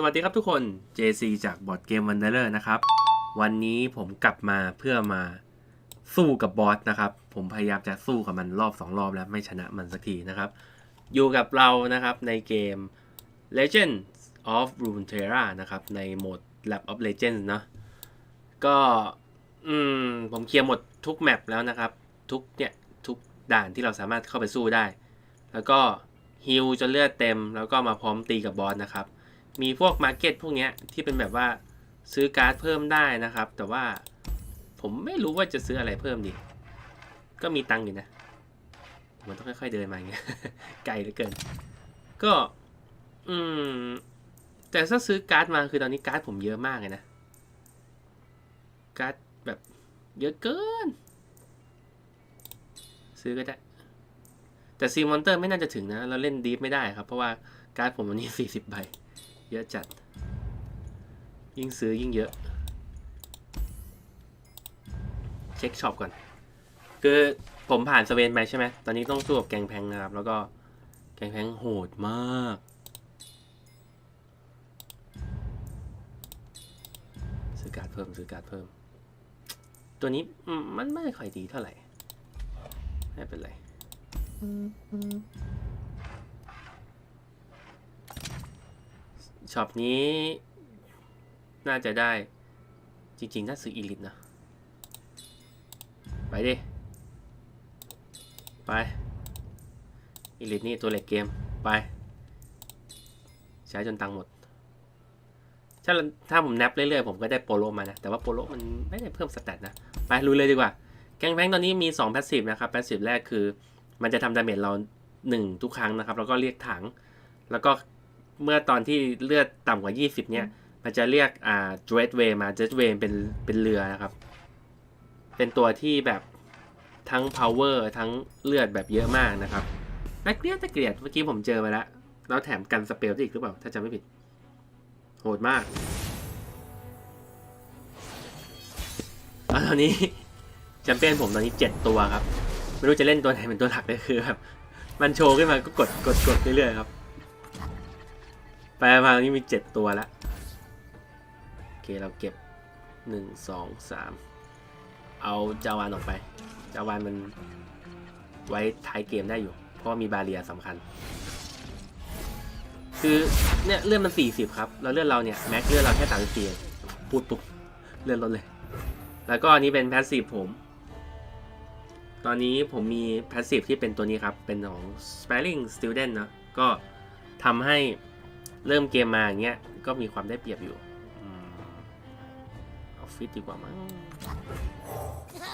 สวัสดีครับทุกคน JC จากบอร์ดเกมวันเดอร์นะครับ วันนี้ผมกลับมาเพื่อมาสู้กับบอสนะครับ ผมพยายามจะสู้กับมันรอบ 2 รอบแล้วไม่ชนะมันสักทีนะครับ อยู่กับเรานะครับในเกม Legends of Runeterra นะครับ ในโหมด Lab of Legends เนอะก็อืมผมเคลียร์หมดทุกแมปแล้วนะครับ ทุกเนี่ย ทุกด่านที่เราสามารถเข้าไปสู้ได้ แล้วก็ฮิลจนเลือดเต็ม แล้วก็มาพร้อมตีกับบอสนะครับ มีพวกมาร์เก็ตพวกเนี้ยที่เป็นแบบว่าซื้อการ์ดเพิ่มได้นะครับ แต่ว่าผมไม่รู้ว่าจะซื้ออะไรเพิ่มดี ก็มีตังค์อยู่นะมันต้องค่อยๆเดินมาอย่างเงี้ยไกลเหลือเกิน ก็ อืม แต่ถ้าซื้อการ์ดมาคือตอนนี้การ์ดผมเยอะมากเลยนะ การ์ดแบบเยอะเกิน ซื้อก็ได้ แต่ซีมอนเตอร์ไม่น่าจะถึงนะ เราเล่นดีฟไม่ได้ครับ เพราะว่าการ์ดผมวันนี้ 40 ใบ เยอะจัด ยิ่งซื้อยิ่งเยอะ เช็คช็อปก่อน คือผมผ่านสเวนไปใช่ไหม ตอนนี้ต้องสู้กับแกงแพงนะครับ แล้วก็แกงแพงโหดมาก ซื้อการ์ดเพิ่มซื้อการ์ดเพิ่ม ตัวนี้มมันไม่ค่อยดีเท่าไหร่ ไม่เป็นไร ช็อปนี้ น่าจะได้จริงๆ น่าซื้ออีลิทนะ ไปดิ ไป อีลิทนี่ตัวเหล็กเกม ไป ใช้จนตังหมด ถ้าถ้าผมนับเรื่อยๆ ผมก็ได้โปโลมานะ แต่ว่าโปโลมันไม่ได้เพิ่มสแตทนะ ไปลุยเลยดีกว่า แกงแพงตอนนี้มี2 p a s s i v e นะครับ p a s s i v e แรกคือ มันจะทำดาเมจเรา 1 ทุกครั้งนะครับ แล้วก็เรียกถัง แล้วก็ เมื่อตอนที่เลือดต่ำกว่า 20 เนี่ย มันจะเรียกอ่า Dread Way มา Dread Way เป็นเป็นเรือนะครับ เป็นตัวที่แบบทั้ง power ทั้งเลือดแบบเยอะมากนะครับน่าเกลียดน่าเกลียดเมื่อกี้ผมเจอมาแล้ว แล้วแถมกันสเปลได้อีกหรือเปล่า ถ้าจำไม่ผิด โหดมากแล้วตอนนี้แชมเปี้ยนผมตอนนี้ 7 ตัวครับ ไม่รู้จะเล่นตัวไหนเป็นตัวหลักเลยคือแบบมันโชว์ขึ้นมาก็กดกดกดเรื่อยๆครับ ไปมาตอนนี้มี7ตัวแล้วโอเคเราเก็บ1 2 3เอาจาวานออกไป จาวานมันไว้ท้ายเกมได้อยู่ เพราะมีบาเรียสำคัญ คือเนี่ยเลื่อนมัน 40 ครับ แล้วเลื่อนเราเนี่ย แม็กเลื่อนเราแค่34พูดปุ๊บเลื่อนลดเลย แล้วก็อันนี้เป็นแพสซีฟผม ตอนนี้ผมมีแพสซีฟที่เป็นตัวนี้ครับ เป็นของ Spelling Student เนอะก็ทำให้ เริ่มเกมมาอย่างเงี้ยก็มีความได้เปรียบอยู่อืมเอาฟิตดีกว่ามั้ง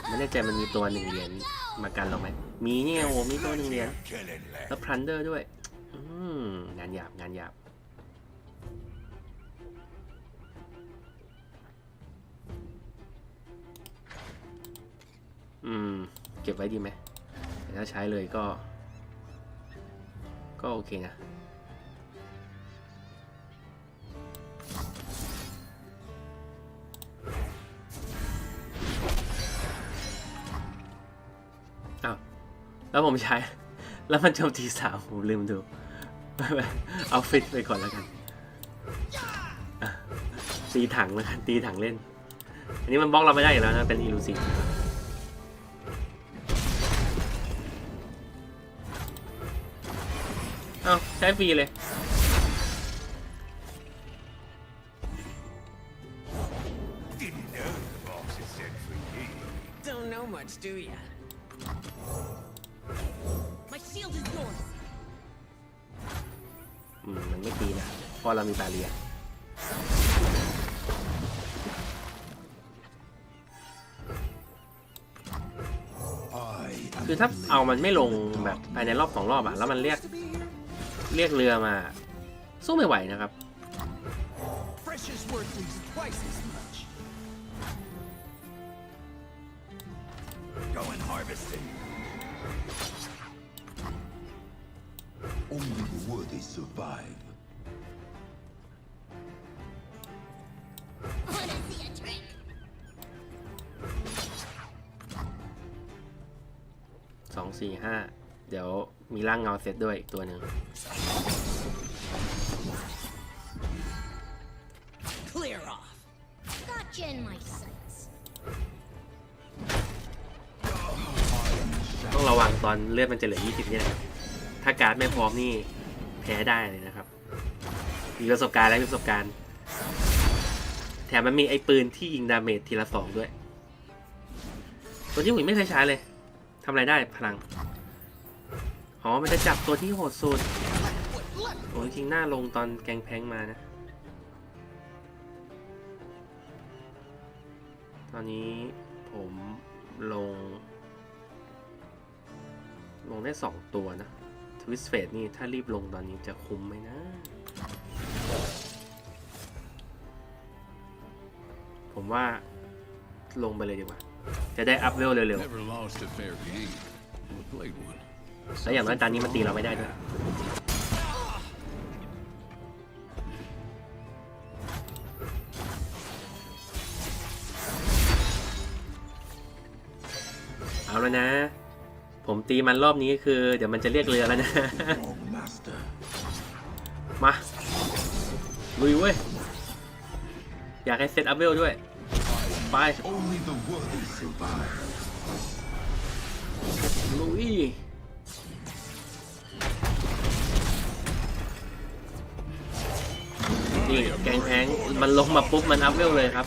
ไม่แน่ใจมันมีตัวหนึ่งเหรียญมากันเราไหมมีเนี่ยโอ้มีตัวหนึ่งเหรียญแล้วพลันเดอร์ด้วยอืมงานหยาบงานหยาบอืม เก็บไว้ดีไหมแต่ถ้าใช้เลยก็ ก็โอเคนะ อ้าวแล้วผมใช้ แล้วมันโจมตีสามผมลืมดู เอาฟิตไปก่อนแล้วกันตีถังแล้วกันตีถังเล่น อันนี้มันบล็อกเราไม่ได้อยู่แล้วนะ เป็นอิลูซีเอาใช้ฟรีเลย shield is yours. อืมมันไม่ตีนะเพราะเรามีบาเรีย I คือถ้าเอามันไม่ลงแบบภายในรอบสองรอบอะแล้วมันเรียก เรียกเรือมา สู้ไม่ไหวนะครับ precious worth at least twice as Only the worthy survive. Wanna see a trick? สองสี่ห้าเดี๋ยวมีร่างเงาเซตด้วยอีกตัวหนึ่ง I Clear off. Gotcha in my sights. ต้องระวังตอนเลือดมันจะเหลือ 20นี่แหละครับ ถ้าการ์ดไม่พร้อมนี่แพ้ได้เลยนะครับ มีประสบการณ์แล้วมีประสบการณ์ แถมมันมีไอ้ปืนที่ยิงดาเมจทีละสองด้วย ตัวที่ผมไม่เคยใช้เลยทำอะไรได้พลัง อ๋อ มันจะจับตัวที่โหดสุดโอ้ยจริงหน้าลงตอนแกงแพงมานะ ตอนนี้ผมลง ลงได้สองตัวนะ ทวิสเฟดนี่ถ้ารีบลงตอนนี้จะคุ้มไหมนะ ผมว่าลงไปเลยดีกว่า จะได้อัพเวลเร็ว Never lost a fair game. or Played one. ๆแล้วอย่างน้อยตอนนี้มันตีเราไม่ได้ด้วย ตีมันรอบนี้คือ เดี๋ยวมันจะเรียกเรือแล้วนะ มา ลุยเว้ย อยากให้เซตอัพเวลด้วย ไป ลุยนี่แกงแพงมันลงมาปุ๊บ มันอัพเวลเลยครับ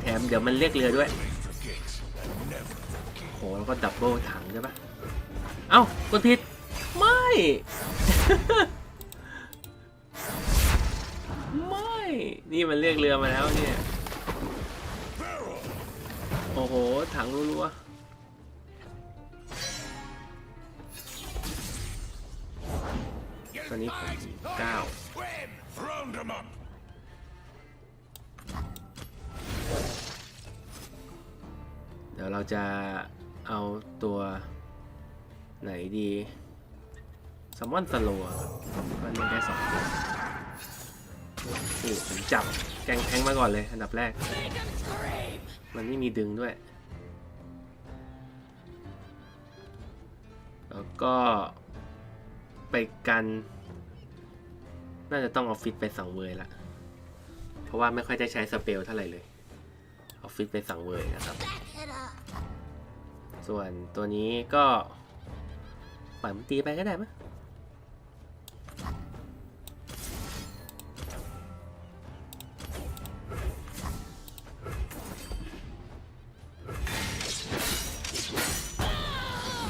แถมเดี๋ยวมันเรียกเรือด้วย แล้วก็ดับเบิลถังใช่ปะเอ้ากดผิด ไม่ ไม่ นี่มันเรียกเรือมาแล้วเนี่ย โอ้โห ถังรัวๆตอนนี้ผมเก้าเดี๋ยวเราจะ เอาตัวไหนดีซัมอนสโลว์มันมีได้สองตัวนี่ผมจับแกงแทงมาก่อนเลย อันดับแรก มันไม่มีดึงด้วย แล้วก็ไปกัน น่าจะต้องออฟฟิศไปสังเวยละ เพราะว่าไม่ค่อยได้ใช้สเปลเท่าไหร่เลย ออฟฟิศไปสังเวยนะครับ ส่วนตัวนี้ก็ปล่อยมันตีไปก็ได้มั้ย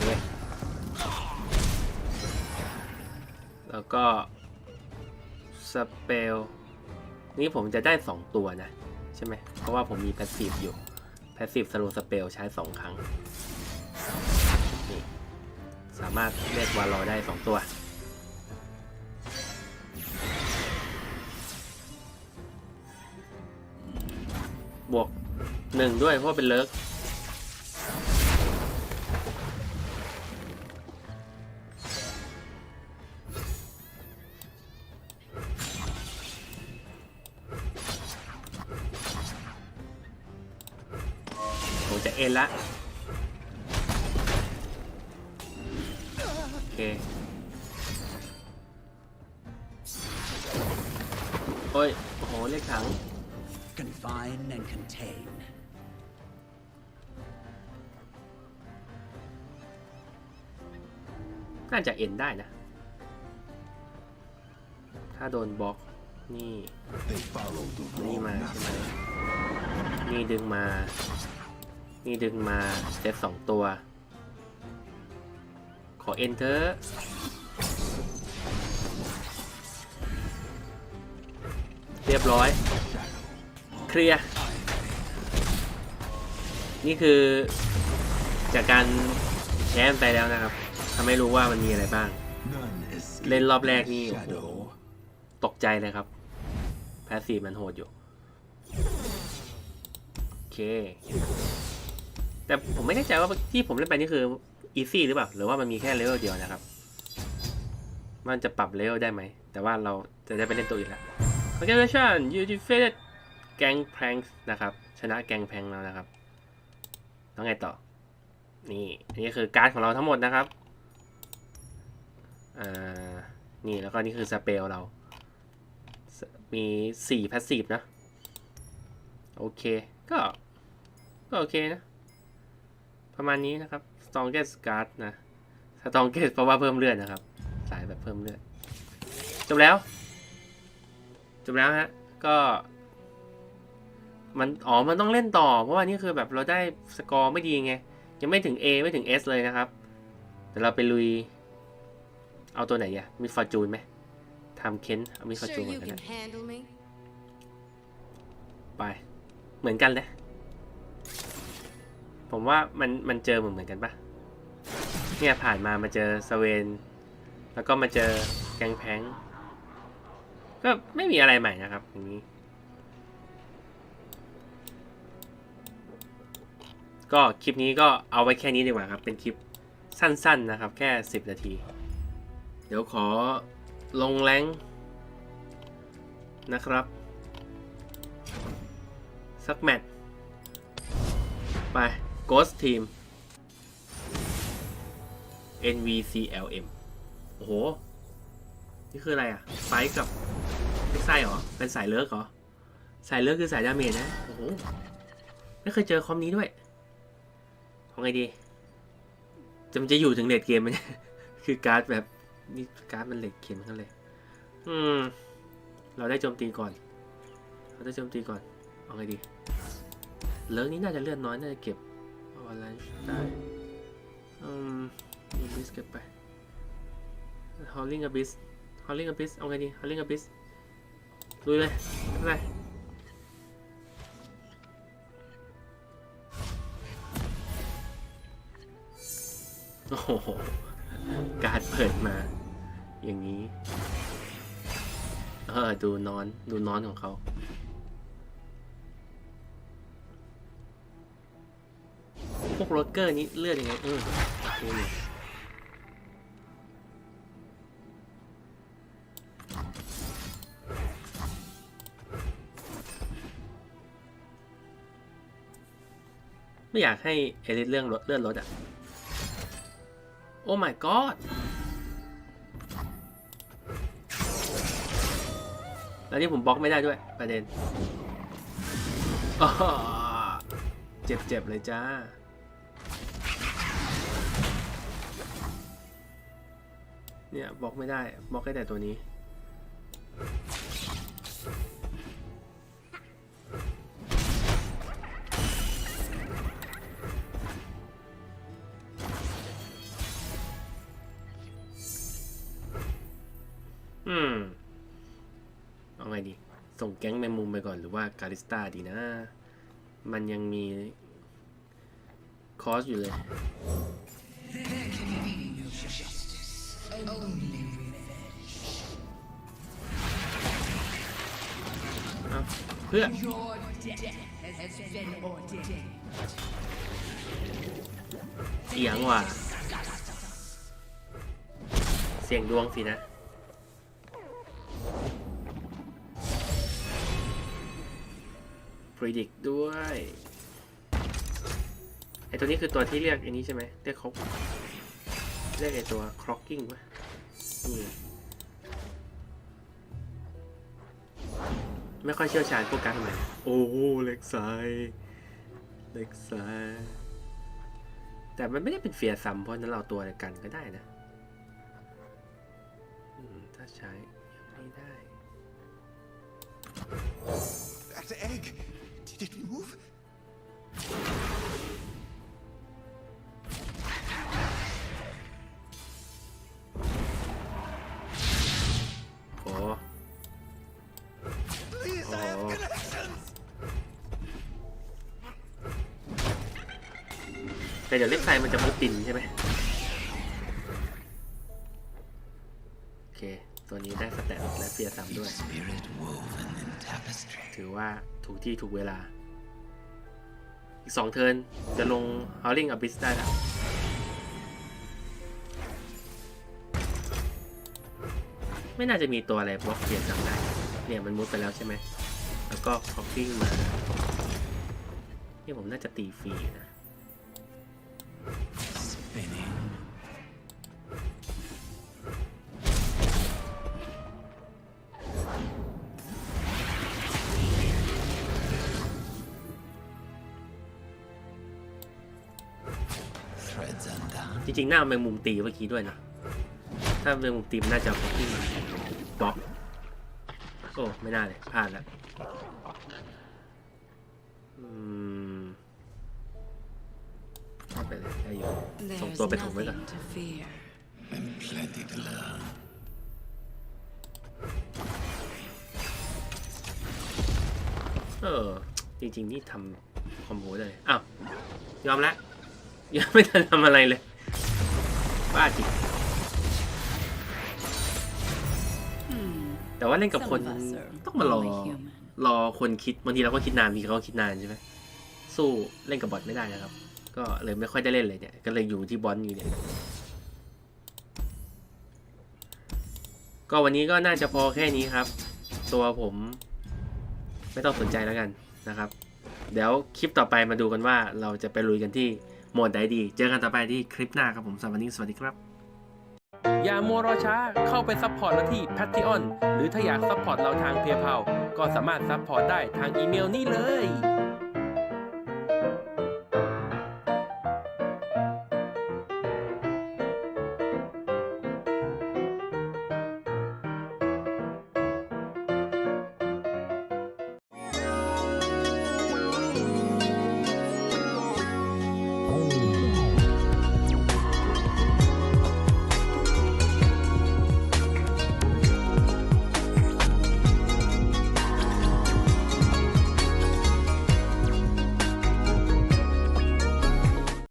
เว้ยแล้วก็สเปลนี่ผมจะได้ 2 ตัวนะ ใช่ไหม เพราะว่าผมมีแพสซีฟอยู่ แพสซีฟสโลสเปลใช้ 2 ครั้ง สามารถเรียกวาลอได้ 2 ตัว บวก1ด้วยเพราะเป็นเลิกผมจะเอ็นละ contain. น่าจะเอ็นได้นะ ถ้าโดนบล็อก นี่ นี่มาใช่ไหมนี่ดึงมา นี่ดึงมาเซตสองตัว ขอ enter เรียบร้อย เคลียร์ นี่คือจากการแชมไปแล้วนะครับทำให้รู้ว่ามันมีอะไรบ้าง เล่นรอบแรกนี่ โอ้โห ตกใจเลยครับ แพสซีฟมันโหดอยู่ โอเค แต่ผมไม่แน่ใจว่าที่ผมเล่นไปนี่คืออีซี่หรือเปล่า หรือว่ามันมีแค่เลเวลเดียวนะครับ มันจะปรับเลเวลได้ไหม แต่ว่าเราจะได้ไปเล่นตัวอื่นแล้ว Congratulations you defeated Gang Pranks นะครับ ชนะแกงแพงแล้วนะครับ แล้วไงต่อ นี่อันนี้คือการ์ดของเราทั้งหมดนะครับ อ่า นี่แล้วก็นี่คือสเปลเรา มีสี่พาสซีฟนะ โอเค ก็ ก็โอเคนะ ประมาณนี้นะครับ strongest guard นะ strongest เพราะว่าเพิ่มเลือดนะครับ สายแบบเพิ่มเลือด จบแล้ว จบแล้วฮะ ก็ มันอ๋อมันต้องเล่นต่อ เพราะว่านี่คือแบบเราได้สกอร์ไม่ดีไงยังไม่ถึง A ไม่ถึง S เลยนะครับเดี๋ยวเราไปลุย เอาตัวไหนอะมีฟอร์จูนไหมทำเค้นเอามีฟอร์ Sure จูนเหมื you อนกัน can นะ handle me? ไป เหมือนกันเลยผมว่ามันมันเจอเหมือนเหมือนกันปะเนี่ยผ่านมามาเจอสเวน แล้วก็มาเจอแกงแพงก็ไม่มีอะไรใหม่นะครับอย่างนี้ ก็คลิปนี้ก็เอาไว้แค่นี้ดีกว่าครับ เป็นคลิปสั้นๆนะครับ แค่ 10 นาที เดี๋ยวขอลงแรงนะครับ สักแมตช์ไป Ghost Team NVCLM โอ้โห นี่คืออะไรอะไฟกับไม่ใช่เหรอ เป็นสายเลิกเหรอ สายเลิกคือสายดาเมจนะ โอ้โห ไม่เคยเจอคอมนี้ด้วย เอาไงดีจะมันจะอยู่ถึงเลดเกมไหมเนี่ยคือการ์ดแบบนี่การ์ดมันเลดเกมทั้งนั้นเลย อืม เราได้โจมตีก่อน เราได้โจมตีก่อน เอาไงดีเลิกนี้น่าจะเลื่อนน้อยน่าจะเก็บเอาอะไรได้อืมมีบิสเก็บไป Howling Abyss Howling Abyss เอาไงดี Howling Abyss ลุยเลยไม่เป็นไร ดูนอน ดูนอนของเขาพวกโรดเกอร์นี้เลือดยังไงเออโอเคอยู่ไม่อยากให้เอลิสเรื่องรถเลื่อนรถอะ โอ้ my god แล้วนี่ผมบล็อกไม่ได้ด้วยประเด็นเจ็บเจ็บเลยจ้า เนี่ยบล็อกไม่ได้บล็อกได้แต่ตัวนี้ ไปก่อนหรือว่าริสตาดีนะ มันยังมีคอสอยู่เลย เพื่อเสียงว่ะ เสียงดวงสินะ predict ด้วยไอตัวนี้คือตัวที่เรียกไอันนี้ใช่ไหมเรียกเขาเรียกไอตัว clocking วะนี่ไม่ค่อยเชี่ยวชาญพวกการทำไมโอ้เล็กไซเล็กไซแต่มันไม่ได้เป็นเฟียร์ซัมเพราะฉะนั้นเราตัวเดียวกันก็ได้นะถ้าใช้ยังไม่ได้ That egg, did it move? โอ้ Please, I have Oh. connections! แต่เดี๋ยวเล็กไซมันจะมุดดินใช่ไหมโอเค ตัวนี้ได้สแตทและเฟียร์ซัมด้วย Spirit woven in tapestry. ถือว่าถูกที่ถูกเวลา อีกสองเทิร์นจะลง Howling Abyss ได้แล้วไม่น่าจะมีตัวอะไรบล็อกเปลี่ยนจำได้ เนี่ยมันมุดไปแล้วใช่ไหม แล้วก็คอปปิ้งมาเนี่ยผมน่าจะตีฟรีนะ จริงๆหน้าแมงมุมตีเมื่อกี้ด้วยนะ ถ้าแมงมุมตีมันน่าจะเอาที่มาบล็อกโอ้ไม่น่าเลยพลาดแล้วอืมเอาไปเลยได้อยู่ส่ง There's ตัวไปถมไว้ก่อน nothing to fear. And plenty to learn. เออ จริง ๆ นี่ทำคอมโบได้เลยอ้าวยอมแล้วยังไม่ทันทำอะไรเลย บ้าจริง แต่ว่าเล่นกับคน Some of us are ต้องมารอ only human. รอคนคิดบางทีเราก็คิดนานบางทีเขาก็คิดนานใช่ไหมสู้เล่นกับบอทไม่ได้นะครับ ก็เลยไม่ค่อยได้เล่นเลยเนี่ย ก็เลยอยู่ที่บอลอยู่เนี่ยก็วันนี้ก็น่าจะพอแค่นี้ครับ ตัวผมไม่ต้องสนใจแล้วกันนะครับ เดี๋ยวคลิปต่อไปมาดูกันว่าเราจะไปลุยกันที่ โหมดใดดี เจอกันต่อไปที่คลิปหน้าครับผมสวัสดีสวัสดีครับ อย่ามัวรอช้าเข้าไปซัพพอร์ตเราที่ Patreon หรือถ้าอยากซัพพอร์ตเราทาง PayPal ก็สามารถซัพพอร์ตได้ทางอีเมลนี้เลย